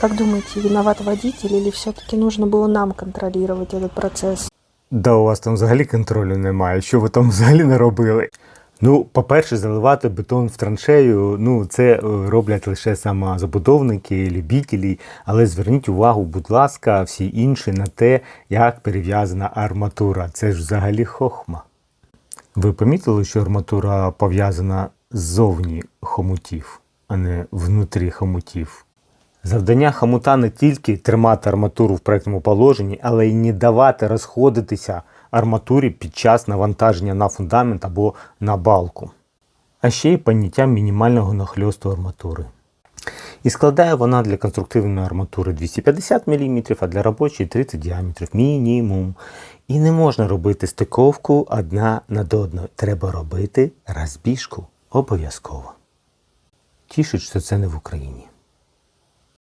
Как думаете, виноват водитель или все-таки нужно было нам контролировать этот процесс? Да у вас там взагалі контролю немає. Що ви там взагалі не робили? Ну, по-перше, заливати бетон в траншею, ну це е, роблять лише самозабудовники, любітелі, але зверніть увагу, будь ласка, всі інші на те, як перев'язана арматура. Це ж взагалі хохма. Ви помітили, що арматура пов'язана ззовні хомутів, а не внутрі хомутів? Завдання хомута не тільки тримати арматуру в проектному положенні, але й не давати розходитися арматурі під час навантаження на фундамент або на балку. А ще й поняття мінімального нахльосту арматури. І складає вона для конструктивної арматури 250 мм, а для робочої 30 діаметрів мінімум. І не можна робити стиковку одна над одною. Треба робити розбіжку обов'язково. Тішить, що це не в Україні.